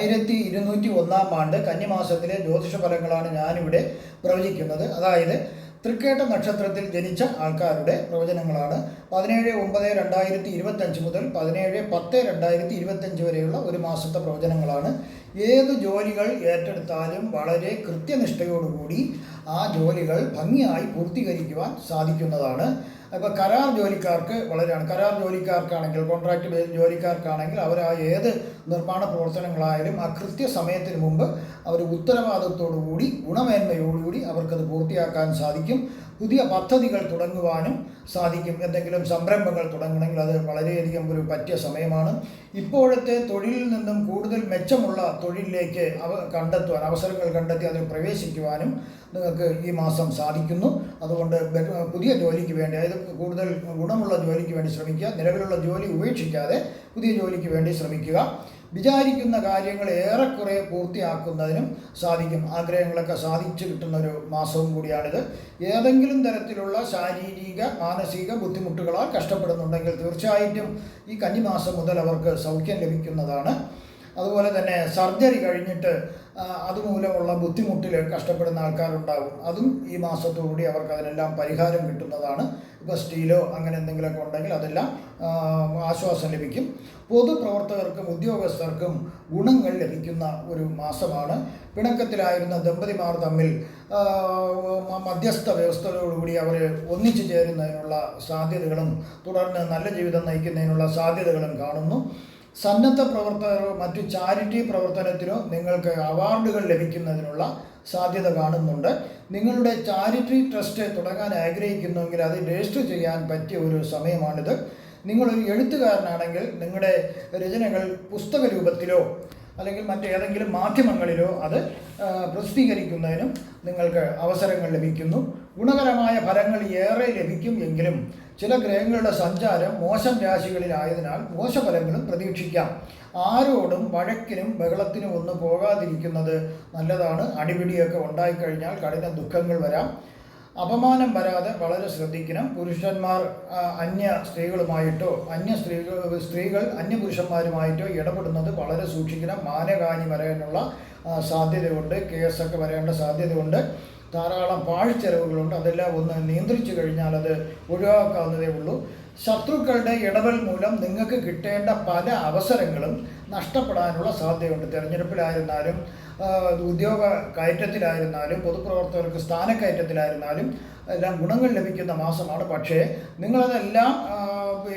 ആയിരത്തി ഇരുന്നൂറ്റി ഒന്നാം ആണ്ട് കന്നിമാസത്തിലെ ജ്യോതിഷ ഫലങ്ങളാണ് ഞാനിവിടെ പ്രവചിക്കുന്നത്. അതായത് തൃക്കേട്ട നക്ഷത്രത്തിൽ ജനിച്ച ആൾക്കാരുടെ പ്രവചനങ്ങളാണ്. പതിനേഴ് ഒമ്പത് രണ്ടായിരത്തി ഇരുപത്തഞ്ച് മുതൽ പതിനേഴ് പത്ത് രണ്ടായിരത്തി ഇരുപത്തഞ്ച് വരെയുള്ള ഒരു മാസത്തെ പ്രവചനങ്ങളാണ് ഏത് ജോലികൾ ഏറ്റെടുത്താലും വളരെ കൃത്യനിഷ്ഠയോടുകൂടി ആ ജോലികൾ ഭംഗിയായി പൂർത്തീകരിക്കുവാൻ സാധിക്കുന്നതാണ്. അപ്പോൾ കരാർ ജോലിക്കാർക്ക് വളരെയാണ്. കരാർ ജോലിക്കാർക്കാണെങ്കിൽ കോൺട്രാക്ട് ജോലിക്കാർക്കാണെങ്കിൽ അവർ ആ ഏത് നിർമ്മാണ പ്രവർത്തനങ്ങളായാലും ആ കൃത്യസമയത്തിന് മുമ്പ് അവർ ഉത്തരവാദിത്തോടുകൂടി ഗുണമേന്മയോടുകൂടി അവർക്കത് പൂർത്തിയാക്കാൻ സാധിക്കും. പുതിയ പദ്ധതികൾ തുടങ്ങുവാനും സാധിക്കും. എന്തെങ്കിലും സംരംഭങ്ങൾ തുടങ്ങണമെങ്കിൽ അത് വളരെയധികം ഒരു പറ്റിയ സമയമാണ്. ഇപ്പോഴത്തെ തൊഴിലിൽ നിന്നും കൂടുതൽ മെച്ചമുള്ള തൊഴിലിലേക്ക് അവ കണ്ടെത്തുവാൻ അവസരങ്ങൾ കണ്ടെത്തി അതിൽ പ്രവേശിക്കുവാനും നിങ്ങൾക്ക് ഈ മാസം സാധിക്കുന്നു. അതുകൊണ്ട് പുതിയ ജോലിക്ക് വേണ്ടി അതായത് കൂടുതൽ ഗുണമുള്ള ജോലിക്ക് വേണ്ടി ശ്രമിക്കുക നിലവിലുള്ള ജോലി ഉപേക്ഷിക്കാതെ പുതിയ ജോലിക്ക് വേണ്ടി ശ്രമിക്കുക. വിചാരിക്കുന്ന കാര്യങ്ങൾ ഏറെക്കുറെ പൂർത്തിയാക്കുന്നതിനും സാധിക്കും. ആഗ്രഹങ്ങളൊക്കെ സാധിച്ചു കിട്ടുന്ന ഒരു മാസവും കൂടിയാണിത്. ഏതെങ്കിലും തരത്തിലുള്ള ശാരീരിക മാനസിക ബുദ്ധിമുട്ടുകളാൽ കഷ്ടപ്പെടുന്നുണ്ടെങ്കിൽ തീർച്ചയായിട്ടും ഈ കന്നിമാസം മുതൽ അവർക്ക് സൗഖ്യം ലഭിക്കുന്നതാണ്. അതുപോലെ തന്നെ സർജറി കഴിഞ്ഞിട്ട് അതുമൂലമുള്ള ബുദ്ധിമുട്ടിൽ കഷ്ടപ്പെടുന്ന ആൾക്കാരുണ്ടാകും. അതും ഈ മാസത്തോടുകൂടി അവർക്ക് അതിനെല്ലാം പരിഹാരം കിട്ടുന്നതാണ്. ഇപ്പോൾ സ്റ്റീലോ അങ്ങനെ എന്തെങ്കിലുമൊക്കെ ഉണ്ടെങ്കിൽ അതെല്ലാം ആശ്വാസം ലഭിക്കും. പൊതുപ്രവർത്തകർക്കും ഉദ്യോഗസ്ഥർക്കും ഗുണങ്ങൾ ലഭിക്കുന്ന ഒരു മാസമാണ്. പിണക്കത്തിലായിരുന്ന ദമ്പതിമാർ തമ്മിൽ മധ്യസ്ഥ വ്യവസ്ഥയോടുകൂടി അവർ ഒന്നിച്ചു ചേരുന്നതിനുള്ള സാധ്യതകളും തുടർന്ന് നല്ല ജീവിതം നയിക്കുന്നതിനുള്ള സാധ്യതകളും കാണുന്നു. സന്നദ്ധ പ്രവർത്തകരോ മറ്റു ചാരിറ്റി പ്രവർത്തനത്തിനോ നിങ്ങൾക്ക് അവാർഡുകൾ ലഭിക്കുന്നതിനുള്ള സാധ്യത കാണുന്നുണ്ട്. നിങ്ങളുടെ ചാരിറ്റി ട്രസ്റ്റ് തുടങ്ങാൻ ആഗ്രഹിക്കുന്നുവെങ്കിൽ അത് രജിസ്റ്റർ ചെയ്യാൻ പറ്റിയ ഒരു സമയമാണിത്. നിങ്ങളൊരു എഴുത്തുകാരനാണെങ്കിൽ നിങ്ങളുടെ രചനകൾ പുസ്തക രൂപത്തിലോ അല്ലെങ്കിൽ മറ്റേതെങ്കിലും മാധ്യമങ്ങളിലോ അത് പ്രസിദ്ധീകരിക്കുന്നതിനും നിങ്ങൾക്ക് അവസരങ്ങൾ ലഭിക്കുന്നു. ഗുണകരമായ ഫലങ്ങൾ ഏറെ ലഭിക്കും എങ്കിലും ചില ഗ്രഹങ്ങളുടെ സഞ്ചാരം മോശം രാശികളിലായതിനാൽ മോശഫലങ്ങളും പ്രതീക്ഷിക്കാം. ആരോടും വഴക്കിനും ബഹളത്തിനും ഒന്നും പോകാതിരിക്കുന്നത് നല്ലതാണ്. അടിപിടിയൊക്കെ ഉണ്ടായിക്കഴിഞ്ഞാൽ കഠിന ദുഃഖങ്ങൾ വരാം. അപമാനം വരാതെ വളരെ ശ്രദ്ധിക്കണം. പുരുഷന്മാർ അന്യ സ്ത്രീകളുമായിട്ടോ അന്യ സ്ത്രീകൾ സ്ത്രീകൾ അന്യ പുരുഷന്മാരുമായിട്ടോ ഇടപെടുന്നത് വളരെ സൂക്ഷിക്കണം. മാനഹാനി വരാനുള്ള സാധ്യതയുണ്ട്. കേസൊക്കെ വരേണ്ട സാധ്യതയുണ്ട്. ധാരാളം പാഴ്ചെലവുകളുണ്ട് അതെല്ലാം ഒന്ന് നിയന്ത്രിച്ചു കഴിഞ്ഞാൽ അത് ഒഴിവാക്കാവുന്നതേ ഉള്ളൂ. ശത്രുക്കളുടെ ഇടപൽ മൂലം നിങ്ങൾക്ക് കിട്ടേണ്ട പല അവസരങ്ങളും നഷ്ടപ്പെടാനുള്ള സാധ്യതയുണ്ട്. തിരഞ്ഞെടുപ്പിലായിരുന്നാലും ഉദ്യോഗ കയറ്റത്തിലായിരുന്നാലും പൊതുപ്രവർത്തകർക്ക് സ്ഥാനക്കയറ്റത്തിലായിരുന്നാലും എല്ലാം ഗുണങ്ങൾ ലഭിക്കുന്ന മാസമാണ്. പക്ഷേ നിങ്ങളതെല്ലാം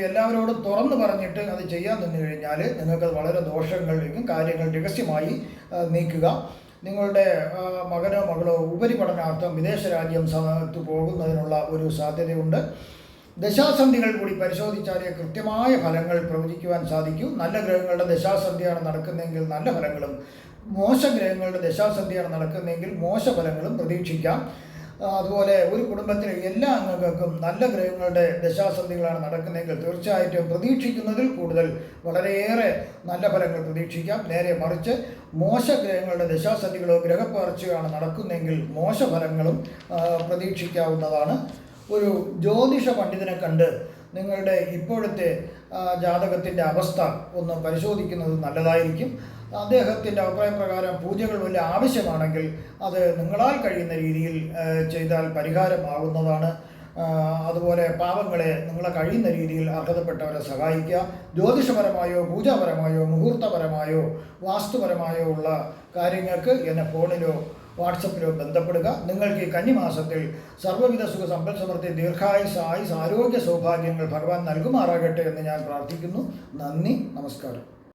എല്ലാവരോടും തുറന്നു പറഞ്ഞിട്ട് അത് ചെയ്യാൻ നിന്ന് കഴിഞ്ഞാൽ നിങ്ങൾക്ക് വളരെ ദോഷങ്ങളിലേക്കും കാര്യങ്ങൾ രഹസ്യമായി നീക്കുക. നിങ്ങളുടെ മകനോ മകളോ ഉപരിപഠനാർത്ഥം വിദേശ രാജ്യം സ്ഥാനത്ത് പോകുന്നതിനുള്ള ഒരു സാധ്യതയുണ്ട്. ദശാസന്ധികൾ കൂടി പരിശോധിച്ചാലേ കൃത്യമായ ഫലങ്ങൾ പ്രവചിക്കുവാൻ സാധിക്കൂ. നല്ല ഗ്രഹങ്ങളുടെ ദശാസന്ധിയാണ് നടക്കുന്നതെങ്കിൽ നല്ല ഫലങ്ങളും മോശ ഗ്രഹങ്ങളുടെ ദശാസന്ധിയാണ് നടക്കുന്നതെങ്കിൽ മോശ ഫലങ്ങളും പ്രതീക്ഷിക്കാം. അതുപോലെ ഒരു കുടുംബത്തിലെ എല്ലാ അംഗങ്ങൾക്കും നല്ല ഗ്രഹങ്ങളുടെ ദശാസന്ധികളാണ് നടക്കുന്നതെങ്കിൽ തീർച്ചയായിട്ടും പ്രതീക്ഷിക്കുന്നതിൽ കൂടുതൽ വളരെയേറെ നല്ല ഫലങ്ങൾ പ്രതീക്ഷിക്കാം. നേരെ മറിച്ച് മോശ ഗ്രഹങ്ങളുടെ ദശാസന്ധികളോ ഗ്രഹപ്പകർച്ചയാണ് നടക്കുന്നതെങ്കിൽ മോശ ഫലങ്ങളും പ്രതീക്ഷിക്കാവുന്നതാണ്. ഒരു ജ്യോതിഷ പണ്ഡിതനെ കണ്ട് നിങ്ങളുടെ ഇപ്പോഴത്തെ ജാതകത്തിന്റെ അവസ്ഥ ഒന്ന് പരിശോധിക്കുന്നത് നല്ലതായിരിക്കും. അദ്ദേഹത്തിന്റെ അഭിപ്രായപ്രകാരം പൂജകൾ വലിയ ആവശ്യമാണെങ്കിൽ അത് നിങ്ങളാൽ കഴിയുന്ന രീതിയിൽ ചെയ്താൽ പരിഹാരമാകുന്നതാണ് അതുപോലെ പാവങ്ങളെ നിങ്ങളെ കഴിയുന്ന രീതിയിൽ അർഹതപ്പെട്ടവരെ സഹായിക്കുക. ജ്യോതിഷപരമായോ പൂജാപരമായോ മുഹൂർത്തപരമായോ വാസ്തുപരമായോ ഉള്ള കാര്യങ്ങൾക്ക് എന്നെ ഫോണിലോ വാട്സപ്പിലോ ബന്ധപ്പെടുക. നിങ്ങൾക്ക് ഈ കന്നിമാസത്തിൽ സർവവിധ സുഖ സമ്പൽ സമൃദ്ധി ദീർഘായുസ് ആയുസ് ആരോഗ്യ സൗഭാഗ്യങ്ങൾ ഭഗവാൻ നൽകുമാറാകട്ടെ എന്ന് ഞാൻ പ്രാർത്ഥിക്കുന്നു. നന്ദി നമസ്കാരം.